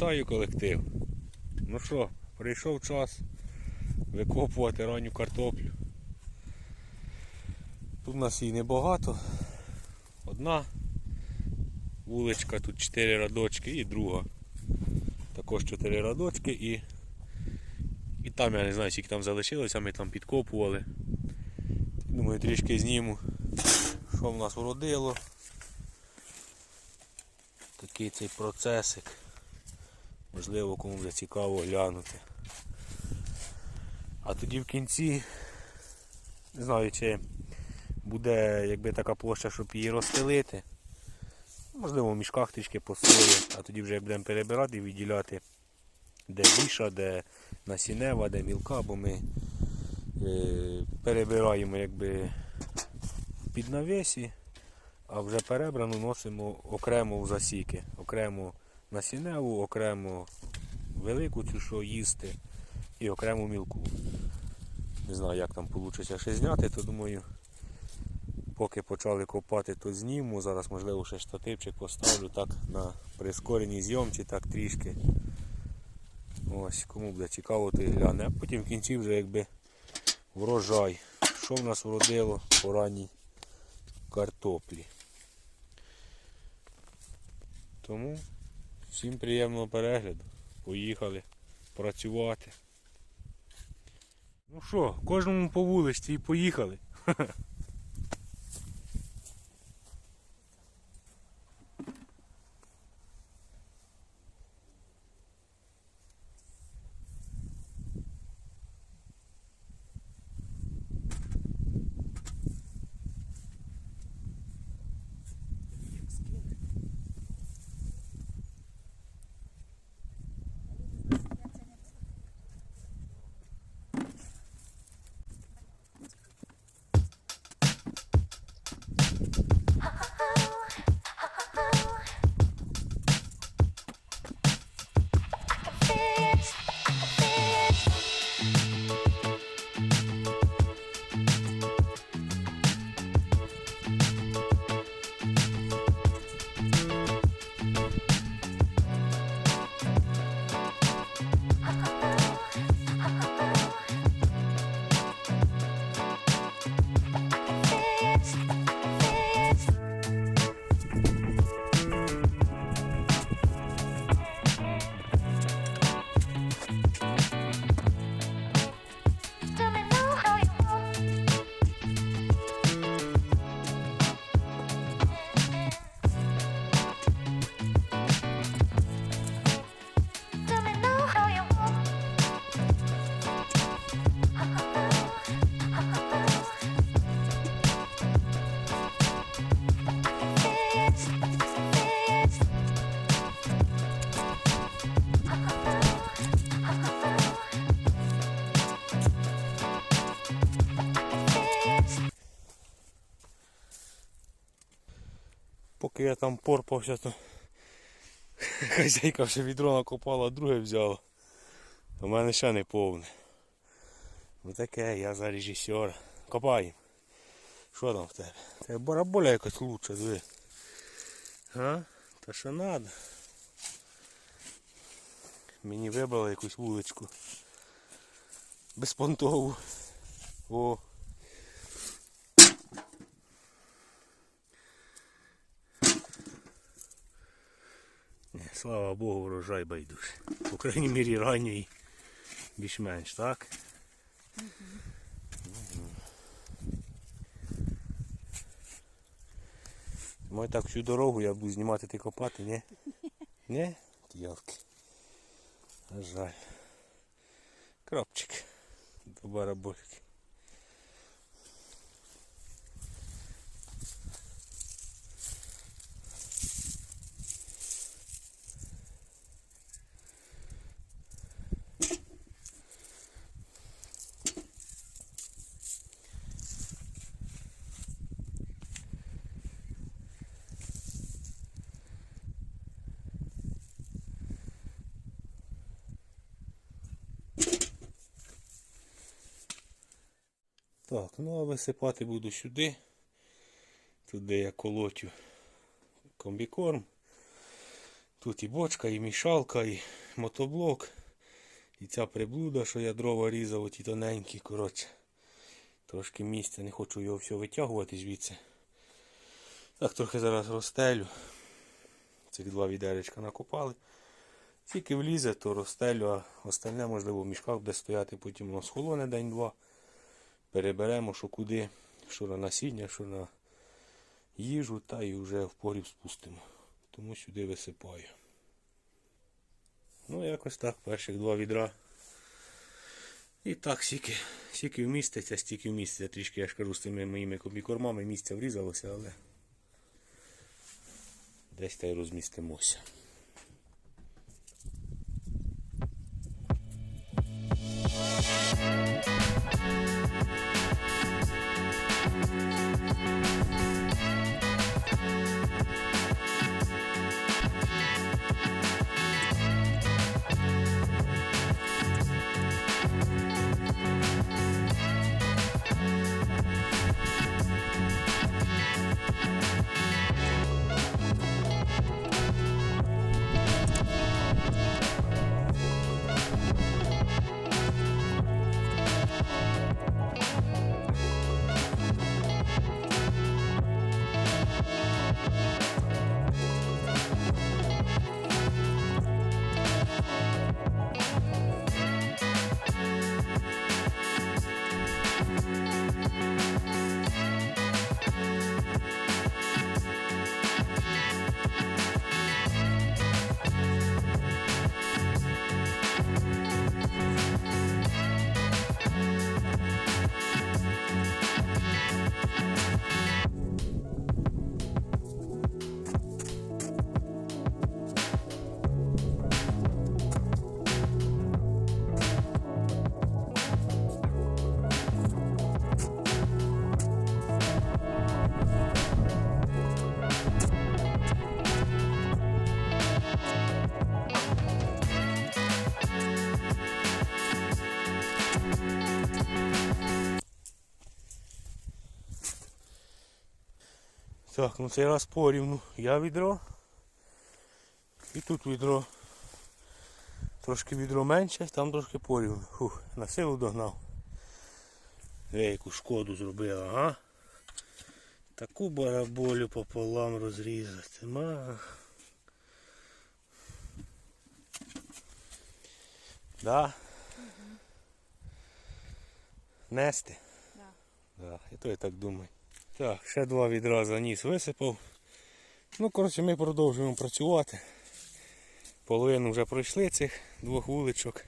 Вітаю колектив. Ну що, прийшов час викопувати ранню картоплю. Тут у нас її небагато. Одна вуличка, тут 4 радочки і друга. Також 4 радочки і, і там я не знаю, скільки там залишилося, ми там підкопували. Думаю, трішки зніму, що в нас вродило. Такий цей процесик. Можливо, кому буде цікаво глянути. А тоді в кінці, не знаю, чи буде якби така площа, щоб її розстелити. Можливо, в мішках трішки посолі, а тоді вже будемо перебирати і відділяти, де більша, де насінева, де мілка, бо ми е, перебираємо якби під навесі, а вже перебрану носимо окремо в засіки, окремо насінневу, окремо велику цю, що їсти, і окремо мілку. Не знаю, як там вийде ще зняти, то думаю, поки почали копати, то зніму. Зараз, можливо, ще штативчик поставлю так на прискореній зйомці, так трішки. Ось, кому буде цікаво, то й гляне. А потім в кінці вже якби врожай. Що в нас вродило по ранній картоплі. Тому всім приємного перегляду. Поїхали працювати. Ну що, кожному по вулиці і поїхали. Поки я там порпався, то хазяйка вже відро накопала, друге взяла. У мене ще не повне. Ну таке, я за режисера. Копаємо. Що там в тебе? Це бараболя якась лучше, диви. А? Та що надо? Мені вибрали якусь вуличку. Безпонтову. О. Слава Богу, врожай байдуже. По крайній мірі ранньої більш-менш, так? Мой так всю дорогу я буду знімати ти копати, ні? Ні? Дівки. На жаль. Кропчик. До барабольки. Так, ну а висипати буду сюди. Туди я колотю комбікорм. Тут і бочка, і мішалка, і мотоблок. І ця приблуда, що я дрова різав, оті тоненькі, коротше. Трошки місця, не хочу його все витягувати звідси. Так, трохи зараз розстелю. Цих два відеречка накопали. Тільки влізе, то розстелю, а остальне, можливо, в мішках буде стояти, потім воно схолоне день-два. Переберемо, що куди, що на насіння, що на їжу, та і вже в погріб спустимо. Тому сюди висипаю. Ну, якось так, перших два відра. І так, скільки, скільки вміститься, стільки вміститься. Трішки, я ж кажу, з цими моїми комбікормами місця врізалося, але десь та й розмістимося. Так, ну цей раз порівну. Я відро. І тут відро. Трошки відро менше, там трошки порівну. Фух, на силу догнав. Диви, яку шкоду зробила, ага. Таку бараболю пополам розрізати. Ма. Да? Нести? Да. Да, і то я так думаю. Так, ще два відра заніс висипав. Ну, коротше, ми продовжуємо працювати. Половину вже пройшли цих двох вуличок.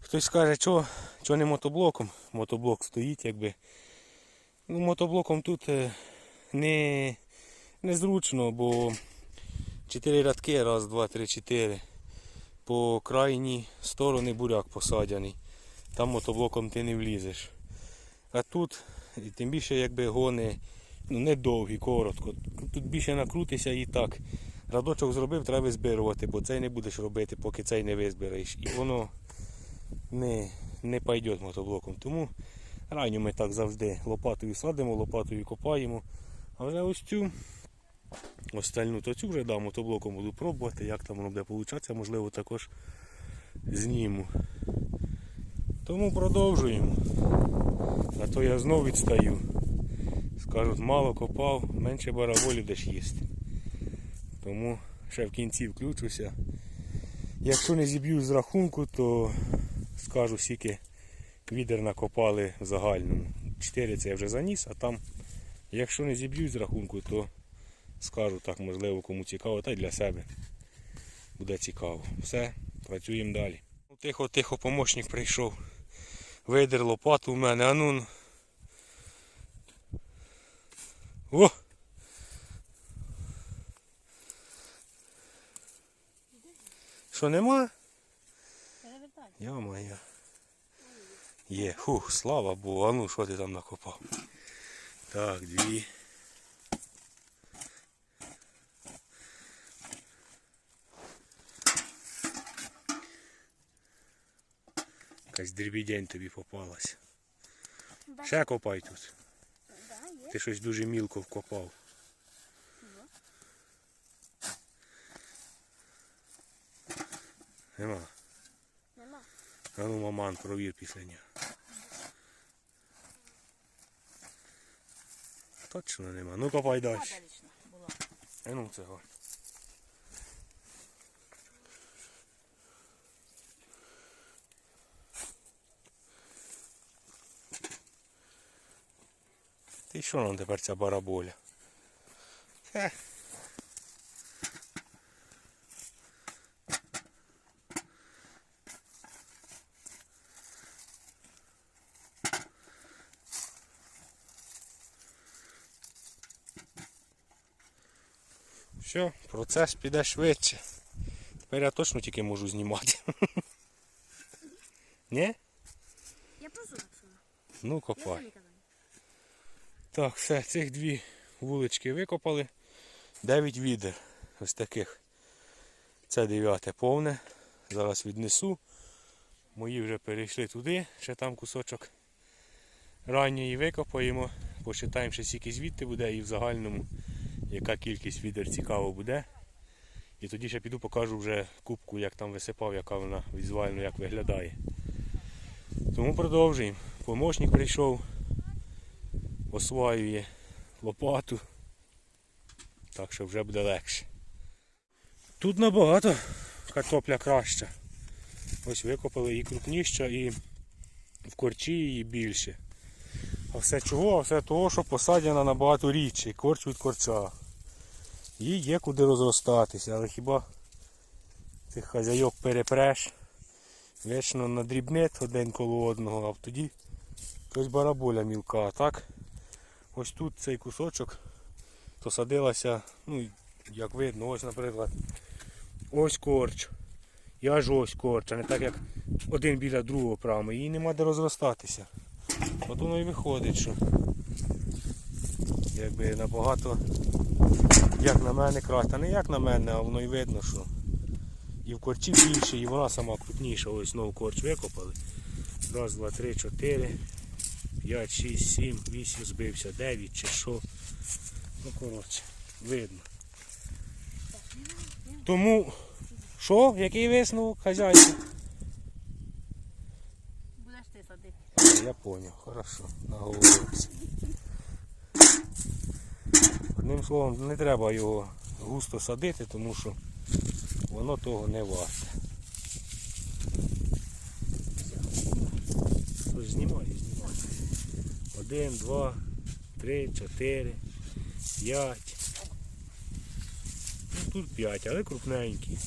Хтось скаже, що, що не мотоблоком. Мотоблок стоїть, якби. Ну, мотоблоком тут е, не, незручно, бо 4 рядки, раз, два, три, чотири. По крайній сторони буряк посадяний. Там мотоблоком ти не влізеш. А тут, і тим більше якби гони ну, довгі, коротко. Тут більше накрутися і так. Радочок зробив, треба збирувати, бо цей не будеш робити, поки цей не визбереш. І воно не, не пойде мотоблоком. Тому ранню ми так завжди лопатою садимо, лопатою копаємо. А вже ось цю остальну, то цю вже да, мотоблоком буду пробувати, як там воно буде получатися, можливо також зніму. Тому продовжуємо. А то я знов відстаю. Скажуть, мало копав, менше бараболів десь їсти. Тому ще в кінці включуся. Якщо не зіб'ю з рахунку, то скажу скільки відер накопали в загальному. 4 це я вже заніс, а там, якщо не зіб'ю з рахунку, то скажу так, можливо, кому цікаво, та й для себе буде цікаво. Все, працюємо далі. Тихо-тихо помощник прийшов. Видер лопату у мене, а ну. О! Що нема? Я моя. Є. Фух, слава Богу. А ну що ти там накопав? Так, дві. Якась дрібідень тобі попалась. Да. Ще копай тут. Да. Ти щось дуже мілко вкопав. Нема. Нема. А ну, маман, провір після нього. Точно нема. Ну копай далі. А ну цього. Ти що нам тепер ця бараболя? Хе. Все, процес піде швидше. Тепер я точно тільки можу знімати. Ні? Я псуна. Ну копай. Так, все, цих дві вулички викопали. Дев'ять відер. Ось таких. Це дев'яте повне. Зараз віднесу. Мої вже перейшли туди, ще там кусочок ранньої викопаємо. Посчитаємо, ще скільки звідти буде і в загальному яка кількість відер цікаво буде. І тоді ще піду покажу вже кубку, як там висипав, яка вона візуально як виглядає. Тому продовжуємо. Помощник прийшов осваює лопату. Так що вже буде легше. Тут набагато картопля краща. Ось викопали і крупніша, і в корчі її більше. А все чого? А все того, що посаджена набагато рідше, корч від корча. Їй є куди розростатися, але хіба цих хазяйок перепреш, вечно надрібнить один коло одного, а тоді Ось бараболя мілка, так ось тут цей кусочок то садилася, ну як видно, ось, наприклад, ось корч. І аж ось корч, а не так як один біля другого прямо. Їй нема де розростатися. От воно і виходить, що якби набагато, як на мене краще. Та не як на мене, а воно і видно, що і в корчі більше, і вона сама крупніша. Ось знову корч викопали. Раз, два, три, чотири. 5, 6, 7, 8 збився, 9 чи що. Ну, коротше, видно. Тому, що, який висновок, хазяйка? Будеш ти садити. Я понял, хорошо, наговорився. Одним словом, не треба його густо садити, тому що воно того не варте. Знімай. Один, два, три, чотири, п'ять. Ну тут п'ять, але крупненькі.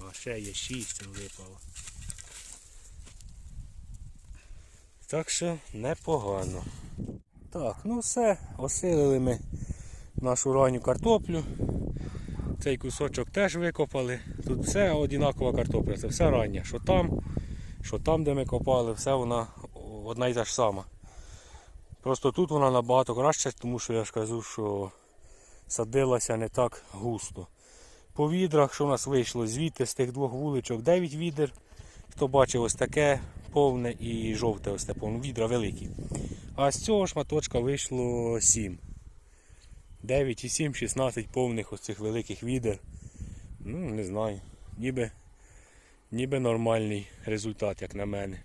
А ще є шість випало. Так що непогано. Так, ну все, осилили ми нашу ранню картоплю. Цей кусочок теж викопали. Тут все одинакова картопля, це все рання. Що там, що там, де ми копали, все вона одна і та ж сама. Просто тут вона набагато краще, тому що я ж кажу, що садилася не так густо. По відрах, що в нас вийшло звідти з тих двох вуличок, 9 відер. Хто бачив ось таке повне і жовте ось те повне, відра великі. А з цього шматочка вийшло 7. 9 і 7, 16 повних ось цих великих відер. Ну, не знаю. Ніби, ніби нормальний результат, як на мене.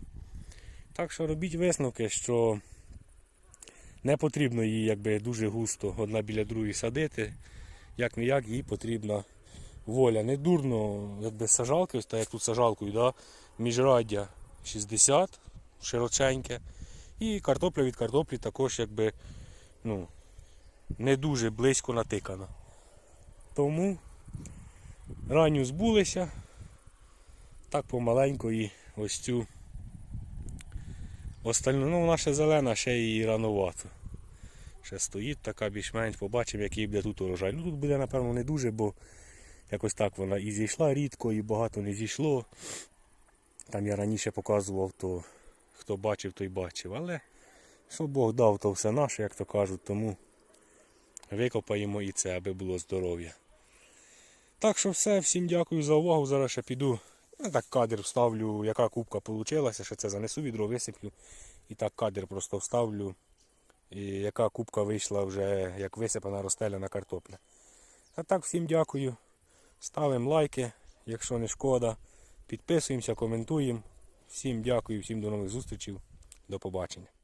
Так що робіть висновки, що не потрібно її якби дуже густо одна біля другої садити. Як не як, їй потрібна воля. Не дурно, якби сажалки, ось як тут сажалкою, да? міжраддя 60, широченьке. І картопля від картоплі також якби ну, не дуже близько натикана. Тому ранню збулися. Так помаленько і ось цю остальну, ну вона ще зелена, ще її рановато. Ще стоїть така більш-менш, побачимо, який буде тут урожай. Ну тут буде, напевно, не дуже, бо якось так вона і зійшла рідко, і багато не зійшло. Там я раніше показував, то хто бачив, той бачив. Але що Бог дав, то все наше, як то кажуть, тому викопаємо і це, аби було здоров'я. Так що все, всім дякую за увагу. Зараз ще піду. Ну, так кадр вставлю, яка кубка вийшла, ще це занесу відро, висиплю. І так кадр просто вставлю. І яка кубка вийшла вже, як висипана розстеляна картопля. А так, всім дякую. Ставимо лайки, якщо не шкода. Підписуємося, коментуємо. Всім дякую, всім до нових зустрічей. До побачення.